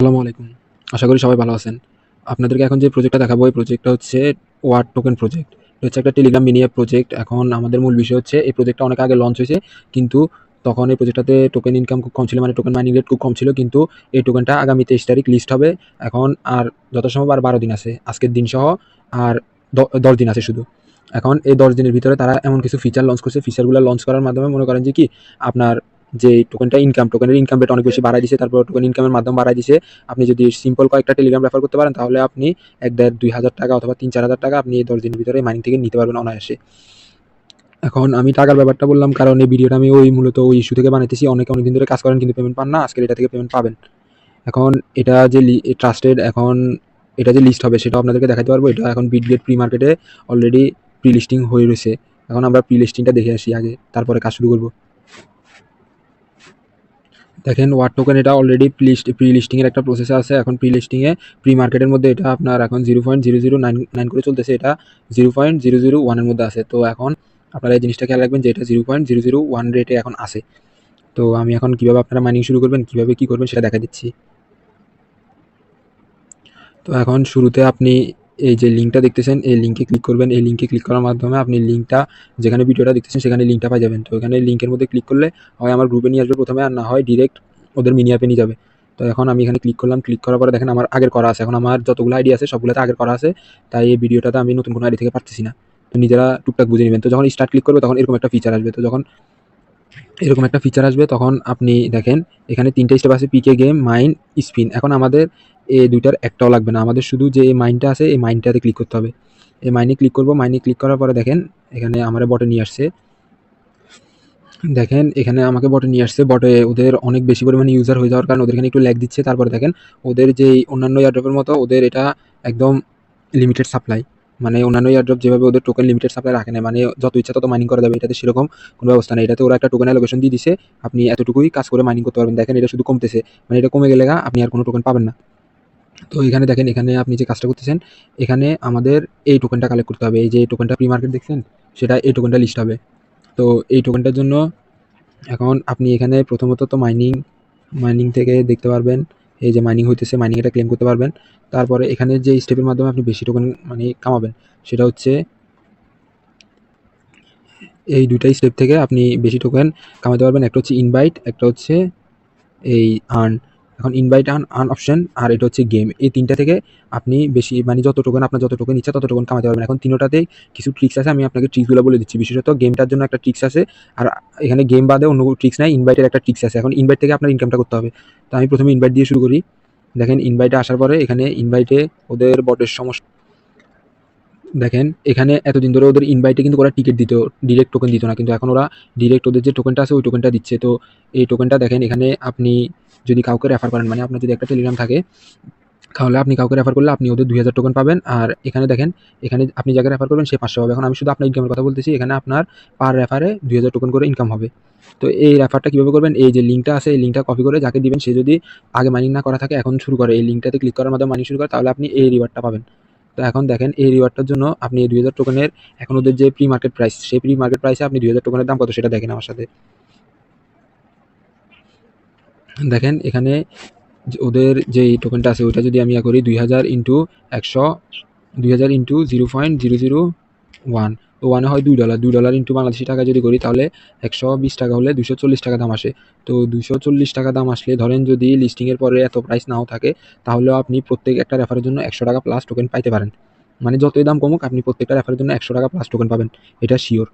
আসসালামু আলাইকুম। আশা করি সবাই ভালো আছেন। আপনাদেরকে এখন যে প্রজেক্টটা দেখাবো, এই প্রজেক্টটা হচ্ছে ওয়ার্ড টোকেন প্রজেক্ট এটা হচ্ছে একটা টেলিগ্রাম মিনি অ্যাপ প্রজেক্ট এখন আমাদের মূল বিষয় হচ্ছে, এই প্রজেক্টটা অনেক আগে লঞ্চ হয়েছে, কিন্তু তখন এই প্রজেক্টটাতে টোকেন ইনকাম খুব কম ছিল মানে টোকেন মাইনিং রেট খুব কম ছিল, কিন্তু এই টোকেনটা আগামী তেইশ তারিখ লিস্ট হবে। এখন আর যথাসম্ভব আর বারো দিন আছে, আজকের দিন সহ আর দশ দিন আছে শুধু। এখন এই দশ দিনের ভিতরে তারা এমন কিছু ফিচার লঞ্চ করছে। ফিচারগুলো লঞ্চ করার মাধ্যমে মনে করেন যে কি, আপনার যে টোকেনটা ইনকাম টোকেনের ইনকাম রেট অনেক বেশি বাড়াই দিছে, তারপর টোকেন ইনকামের মাধ্যম বাড়াই দিছে। আপনি যদি সিম্পল কয়েকটা টেলিগ্রাম রেফার করতে পারেন, তাহলে আপনি এক দেড় দুই হাজার টাকা অথবা তিন চার হাজার টাকা আপনি এই দশ দিনের ভিতরে মাইনিং থেকে নিতে পারবেন অনায়াসে। এখন আমি টাকার ব্যাপারটা বললাম, কারণ এই ভিডিওটা আমি ওই মূলত ওই ইস্যু থেকে বানাইতেছি। অনেকে অনেক দিন ধরে কাজ করেন, কিন্তু পেমেন্ট পান না। আজকে এটা থেকে পেমেন্ট পাবেন। এখন এটা যে ট্রাস্টেড এখন এটা যে লিস্ট হবে, সেটা আপনাদেরকে দেখাতে পারব। এটা এখন বিটগেট প্রি মার্কেটে অলরেডি প্রি লিস্টিং হয়ে রয়েছে। এখন আমরা প্রি লিস্টিংটা দেখে আসি আগে, তারপরে কাজ শুরু করব। দেখেন ওয়ার টোকেন এটা অলরেডি প্রি লিস্টিংয়ের একটা প্রসেস আছে। এখন প্রি লিস্টিংয়ে প্রি মার্কেটের মধ্যে এটা আপনার এখন zero point zero zero nine nine করে চলতেছে। এটা জিরো পয়েন্ট জিরো জিরো ওয়ানের মধ্যে আছে। তো এখন আপনারা এই জিনিসটা খেয়াল রাখবেন যে এটা zero point zero zero one রেটে এখন আছে। তো আমি এখন কীভাবে আপনারা মাইনিং শুরু করবেন, কীভাবে কী করবেন সেটা দেখা দিচ্ছি। তো এখন শুরুতে আপনি এই যে লিঙ্কটা দেখতেছেন, এই লিঙ্কে ক্লিক করবেন। এই লিঙ্কে ক্লিক করার মাধ্যমে আপনি লিঙ্কটা যেখানে ভিডিওটা দেখতেছেন, সেখানে লিঙ্কটা পাই যাবেন। তো এখানে লিঙ্কের মধ্যে ক্লিক করলে হয় আমার গ্রুপে নিয়ে আসবে প্রথমে, আর না হয় ডিরেক্ট ওদের মিনি অ্যাপে নিয়ে যাবে। তো এখন আমি এখানে ক্লিক করলাম। ক্লিক করার পরে দেখেন আমার আগের করা আছে। এখন আমার যতগুলো আইডি আছে, সবগুলোতে আগের করা আছে। তাই এই ভিডিওটাতে আমি নতুন কোনো আইডি থেকে পারতেছি না। তো নিজেরা টুকটাক বুঝে নেবেন। তো যখন স্টার্ট ক্লিক করবে, তখন এরকম একটা ফিচার আসবে। তো যখন এরকম একটা ফিচার আসবে, তখন আপনি দেখেন, এখানে তিনটে স্টেপ আছে। পিকে গেম মাইন স্পিন এখন আমাদের এই দুইটার একটাও লাগবে না। আমাদের শুধু যে এই মাইনটা আছে, এই মাইনটাতে ক্লিক করতে হবে। এই মাইনে ক্লিক করব মাইনে ক্লিক করার পরে দেখেন, এখানে আমার বটে নিয়ে আসছে। দেখেন, এখানে আমাকে বটে নিয়ে আসছে। বটে ওদের অনেক বেশি পরিমাণে ইউজার হয়ে যাওয়ার কারণে ওদের এখানে একটু ল্যাগ দিচ্ছে। তারপরে দেখেন, ওদের যে অন্যান্য এয়ারড্রপের মতো, ওদের এটা একদম লিমিটেড সাপ্লাই মানে অন্যান্য এয়ারড্রপ যেভাবে ওদের টোকেন লিমিটেড সাপ্লাই রাখে না মানে যত ইচ্ছা তত মাইনিং করা যাবে এটাতে সেরকম কোনো ব্যবস্থা নেই। এটাতে ওরা একটা টোকেন অ্যালোকেশন দিয়ে দিছে। আপনি এতটুকুই কাজ করে মাইনিং করতে পারবেন। দেখেন, এটা শুধু কমতেছে। মানে এটা কমে গেলে আপনি আর কোনো টোকেন পাবেন না। তো এখানে দেখেন, এখানে আপনি যে কাজটা করতেছেন, এখানে আমাদের এই টোকেনটা কালেক্ট করতে হবে। এই যে টোকেনটা প্রি মার্কেট দেখছেন, সেটা এই টোকেনটা লিস্ট হবে। তো এই টোকেনটার জন্য এখন আপনি এখানে প্রথমত তো মাইনিং মাইনিং থেকে দেখতে পারবেন, এই যে মাইনিং হইতেছে মাইনিং এটা ক্লেম করতে পারবেন। তারপরে এখানে যে স্টেপের মাধ্যমে আপনি বেশি টোকেন মানে কামাবেন, সেটা হচ্ছে এই দুইটাই স্টেপ থেকে আপনি বেশি টোকেন কামাতে পারবেন। একটা হচ্ছে ইনভাইট একটা হচ্ছে এই আর্ন এখন ইনভাইট আন অপশন আর এটা হচ্ছে গেম এই তিনটা থেকে আপনি বেশি মানে যত টোকেন আপনার যত টোকেন ইচ্ছা তত টোকেন কামাতে পারবেন। এখন তিনোটাতেই কিছু ট্রিক্স আছে, আমি আপনাকে ট্রিক্সগুলো বলে দিচ্ছি। বিশেষত গেমটার জন্য একটা ট্রিক্স আছে, আর এখানে গেম বাদে অন্য ট্রিক্স নাই ইনভাইটের একটা ট্রিক্স আছে। এখন ইনভাইট থেকে আপনার ইনকামটা করতে হবে। তো আমি প্রথমে ইনভাইট দিয়ে শুরু করি। দেখেন ইনভাইটে আসার পরে এখানে ইনভাইটে ওদের বটের সমস্যা দেখেন, এখানে এতদিন ধরে ওদের ইনভাইটে কিন্তু ওরা টিকিট দিত ডিরেক্ট টোকেন দিত না। কিন্তু এখন ওরা ডিরেক্ট ওদের যে টোকেনটা আছে, ওই টোকেনটা দিচ্ছে। তো এই টোকেনটা দেখেন, এখানে আপনি যদি কাউকে রেফার করেন মানে আপনার যদি একটা টেলিগ্রাম থাকে, তাহলে আপনি কাউকে রেফার করলে আপনি ওদের দুই হাজার টোকেন পাবেন। আর এখানে দেখেন, এখানে আপনি যাকে রেফার করবেন, সে পাঁচশো পাবে। এখন আমি শুধু আপনার ইনকামের কথা বলতেছি, এখানে আপনার পার রেফারে দুই হাজার টোকেন করে ইনকাম হবে। তো এই রেফারটা কীভাবে করবেন? এই যে লিঙ্কটা আছে, এই লিঙ্কটা কপি করে যাকে দিবেন, সে যদি আগে মাইনিং না করা থাকে, এখন শুরু করে। এই লিঙ্কটাতে ক্লিক করার মাধ্যমে মাইনিং শুরু করে, তাহলে আপনি এই রিওয়ার্ডটা পাবেন। তো এখন দেখেন এই রিওয়ার্ডটার জন্য আপনি দুই হাজার টোকেনের এখন ওদের যে প্রি মার্কেট প্রাইস সেই প্রি মার্কেট প্রাইসে আপনি দুই হাজার টোকেনের দাম কত সেটা দেখেন আমার সাথে। দেখেন এখানে ওদের যে টোকেনটা আছে ওইটা যদি আমি ইয়া করি দুই হাজার ইন্টু একশো, দুই হাজার into zero point zero zero one ওয়ানে হয় দুই ডলার দুই ডলার ইন্টু বাংলাদেশি টাকা যদি করি, তাহলে একশো বিশ টাকা হলে দুশো চল্লিশ টাকা দাম আসে। তো দুশো চল্লিশ টাকা দাম আসলে ধরেন যদি লিস্টিংয়ের পরে এত প্রাইস নাও থাকে, তাহলেও আপনি প্রত্যেক একটা রেফারের জন্য একশো টাকা প্লাস টোকেন পাইতে পারেন। মানে যতই দাম কমুক, আপনি প্রত্যেকটা রেফারের জন্য একশো টাকা প্লাস টোকেন পাবেন। এটা শিওর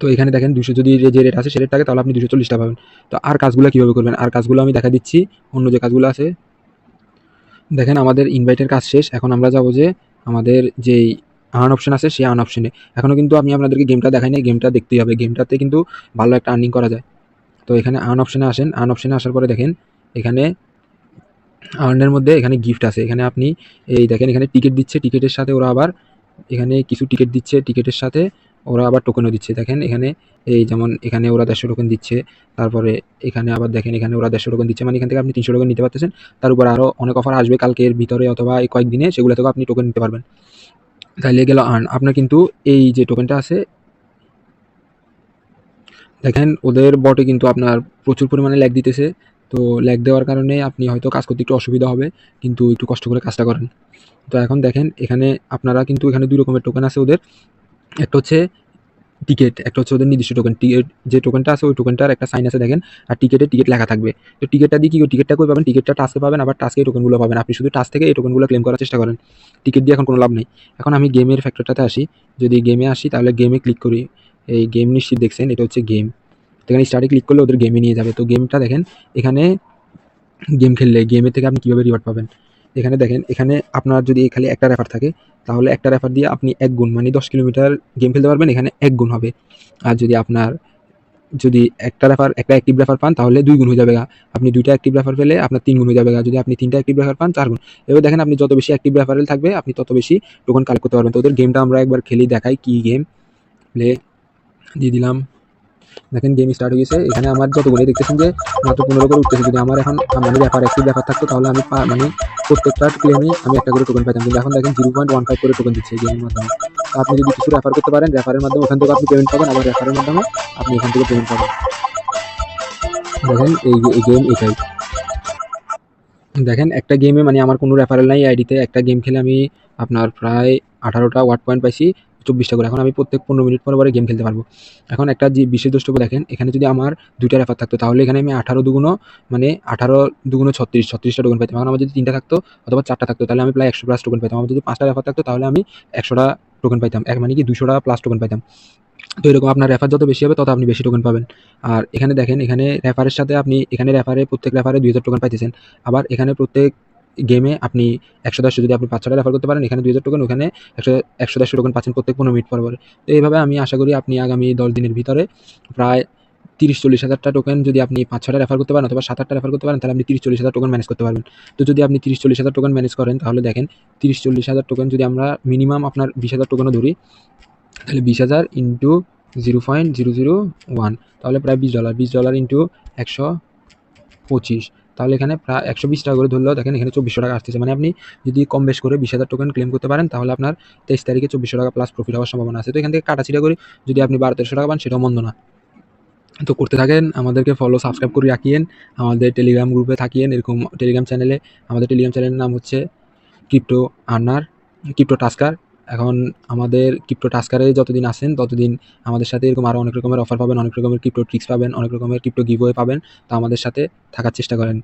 তো এখানে দেখেন দুশো যদি যে রেট আছে, সে রেট থাকে তাহলে আপনি দুশো চল্লিশ টাকা পাবেন। তো আর কাজগুলো কীভাবে করবেন? আর কাজগুলো আমি দেখা দিচ্ছি। অন্য যে কাজগুলো আছে, দেখেন আমাদের ইনভাইটের কাজ শেষ। এখন আমরা যাব যে আমাদের যেই আর্ন অপশন আছে, সেই আর্ন অপশনে এখনও কিন্তু আমি আপনাদেরকে গেমটা দেখাই নাই গেমটা দেখতেই হবে। গেমটাতে কিন্তু ভালো একটা আর্নিং করা যায়। তো এখানে আর্ন অপশনে আসেন। আর্ন অপশনে আসার পরে দেখেন, এখানে আর্নের মধ্যে এখানে গিফট আছে। এখানে আপনি এই দেখেন, এখানে টিকিট দিচ্ছে। টিকিটের সাথে ওরা আবার এখানে কিছু টিকিট দিচ্ছে। টিকিটের সাথে ওরা আবার টোকেনও দিচ্ছে। দেখেন, এখানে এই যেমন এখানে ওরা দেড়শো টোকেন দিচ্ছে। তারপরে এখানে আবার দেখেন, এখানে ওরা দেড়শো টোকেন দিচ্ছে। মানে এখান থেকে আপনি তিনশো টোকেন নিতে পারতেছেন। তার উপর আরও অনেক অফার আসবে কালকের ভিতরে অথবা কয়েকদিনে। সেগুলো থেকেও আপনি টোকেন নিতে পারবেন। তাইলে গেল আর্ন আপনার কিন্তু এই যে টোকেনটা আছে, দেখেন ওদের বটে কিন্তু আপনার প্রচুর পরিমাণে ল্যাগ দিতেছে। তো ল্যাগ দেওয়ার কারণে আপনি হয়তো কাজ করতে একটু অসুবিধা হবে, কিন্তু একটু কষ্ট করে কাজটা করেন। তো এখন দেখেন, এখানে আপনারা কিন্তু এখানে দুই রকমের টোকেন আছে ওদের। একটা হচ্ছে টিকেট একটা হচ্ছে ওদের নির্দিষ্ট টোকেন টিকিট যে টোকেনটা আছে, ওই টোকেনটার একটা সাইন আছে দেখেন, আর টিকেটে টিকিট লেখা থাকবে। তো টিকিটটা দিয়ে কি টিকেটটা কই পাবেন? টিকিটটা টাস্কে পাবেন, আবার টাস্কে এই টোকেনগুলো পাবেন। আপনি শুধু টাস্ক থেকে এই টোকেনগুলো ক্লেম করার চেষ্টা করেন। টিকিট দিয়ে এখন কোনো লাভ নেই। এখন আমি গেমের ফ্যাক্টরটাতে আসি। যদি গেমে আসি, তাহলে গেমে ক্লিক করি। এই গেম নিশ্চিত দেখছেন, এটা হচ্ছে গেম এখানে স্টার্টে ক্লিক করলে ওদের গেমে নিয়ে যাবে। তো গেমটা দেখেন, এখানে গেম খেললে গেমের থেকে আপনি কীভাবে রিওয়ার্ড পাবেন? এখানে দেখেন, এখানে আপনার যদি খালি একটা রেফার থাকে, তাহলে একটা রেফার দিয়ে আপনি এক গুণ মানে দশ কিলোমিটার গেম খেলতে পারবেন, এখানে এক গুণ হবে আর যদি আপনার, যদি একটা রেফার একটা অ্যাক্টিভ রেফার পান, তাহলে দুই গুণ হয়ে যাবে। আপনি দুইটা অ্যাক্টিভ রেফার পেলে আপনার তিন গুণ হয়ে যাবে। যদি আপনি তিনটা অ্যাক্টিভ রেফার পান, চার গুণ এবার দেখেন, আপনি যত বেশি অ্যাক্টিভ রেফারেল থাকবে, আপনি তত বেশি টোকন কালেক্ট করতে পারবেন তো ওদের গেমটা আমরা একবার খেলি, দেখাই কি গেম প্লে দিয়ে দিলাম দেখেন গেম স্টার্ট হয়ে গেছে। এখানে আমার যতগুলো দেখতেছেন যে, মাত্র পনেরো করে উঠতেছে। যদি আমার এখন মানে ব্যাপার অ্যাক্টিভ ব্যাপার থাকতো, তাহলে আমি মানে প্রত্যেকটা ক্লেমে আমি একটা করে টোকেন পাইতাম। কিন্তু এখন দেখেন জিরো পয়েন্ট ওয়ান ফাইভ করে টোকেন দিচ্ছে গেমের মাধ্যমে। তো আপনি যদি কিছু রেফার করতে পারেন রেফারের মাধ্যমে ওখান থেকে আপনি পেমেন্ট পাবেন, আবার রেফারের মাধ্যমে আপনি এখান থেকে পেমেন্ট পাবেন। দেখেন এই গেম এটাই। দেখেন একটা গেমে মানে আমার কোনো রেফারেল নাই আইডিতে একটা গেম খেলে আমি আপনার প্রায় আঠারোটা ওয়াট পয়েন্ট পাইছি। চব্বিশটা করে। এখন আমি প্রত্যেক পনেরো মিনিট পরে পরে গেম খেলতে পারব। এখন একটা যে বিশেষ দ্রষ্টব্য দেখেন, এখানে যদি আমার দুইটা রেফার থাকতো, তাহলে এখানে আমি আঠারো দুগুণ মানে আঠারো দুগুণ ছত্রিশ, ছত্রিশটা টোকেন পেতাম এখন আমার যদি তিনটা থাকতো অথবা চারটা থাকতো, তাহলে আমি প্রায় একশো প্লাস টোকেন পেতাম আমার যদি পাঁচটা রেফার থাকতো, তাহলে আমি একশোটা টোকেন পাইতাম। এক মানে কি দুশোটা প্লাস টোকেন পাইতাম। তো এরকম আপনার রেফার যত বেশি হবে, তত আপনি বেশি টোকেন পাবেন। আর এখানে দেখেন, এখানে রেফারের সাথে আপনি, এখানে রেফারে প্রত্যেক রেফারে দুই হাজার টোকেন পাইতেছেন। আবার এখানে প্রত্যেক গেমে আপনি একশো দেড়শো যদি আপনি পাঁচ ছটা রেফার করতে পারেন, এখানে দুই হাজার টোকেন ওখানে একশো একশো দেড়শো টোকেন পাচ্ছেন প্রত্যেক পনেরো মিনিট পর পরে। তো এইভাবে আমি আশা করি আপনি আগামী দশ দিনের ভিতরে প্রায় তিরিশ চল্লিশ হাজারটা টোকেন যদি আপনি পাঁচ ছটা রেফার করতে পারেন অথবা সাত আটটা রেফার করতে পারেন, তাহলে আপনি তিরিশ চল্লিশ হাজার টোকেন ম্যানেজ করতে পারবেন। তো যদি আপনি তিরিশ চল্লিশ হাজার টোকেন ম্যানেজ করেন, তাহলে দেখেন তিরিশ চল্লিশ হাজার টোকেন যদি আমরা মিনিমাম আপনার বিশ হাজার টোকেনও ধরি, তাহলে বিশ হাজার into zero point zero zero one তাহলে প্রায় বিশ ডলার বিশ ডলার ইন্টু একশো পঁচিশ। তাহলে এখানে প্রায় একশো বিশ টাকা করে ধরলেও দেখেন এখানে চব্বিশশো টাকা আসতেছে। মানে আপনি যদি কম বেশ করে বিশ হাজার টোকেন ক্লেম করতে পারেন, তাহলে আপনার তেইশ তারিখে চব্বিশশো টাকা প্লাস প্রফিট হওয়ার সম্ভাবনা আছে। তো এখান থেকে কাটা কাটাছিটা করে। যদি আপনি বারো তেরোশো টাকা পান, সেটাও মন্দ না। তো করতে থাকেন, আমাদেরকে ফলো সাবস্ক্রাইব করে রাখিয়েন। আমাদের টেলিগ্রাম গ্রুপে থাকিয়েন। এরকম টেলিগ্রাম চ্যানেলে আমাদের টেলিগ্রাম চ্যানেলের নাম হচ্ছে ক্রিপ্টো আর্নার ক্রিপ্টো টাস্কার এখন আমাদের ক্রিপ্টো টাস্কারে যতদিন আসেন ততদিন আমাদের সাথে এরকম আরও অনেক রকমের অফার পাবেন, অনেক রকমের ক্রিপ্টো ট্রিক্স পাবেন, অনেক রকমের ক্রিপ্টো গিভওয়ে পাবেন। তা আমাদের সাথে থাকার চেষ্টা করেন।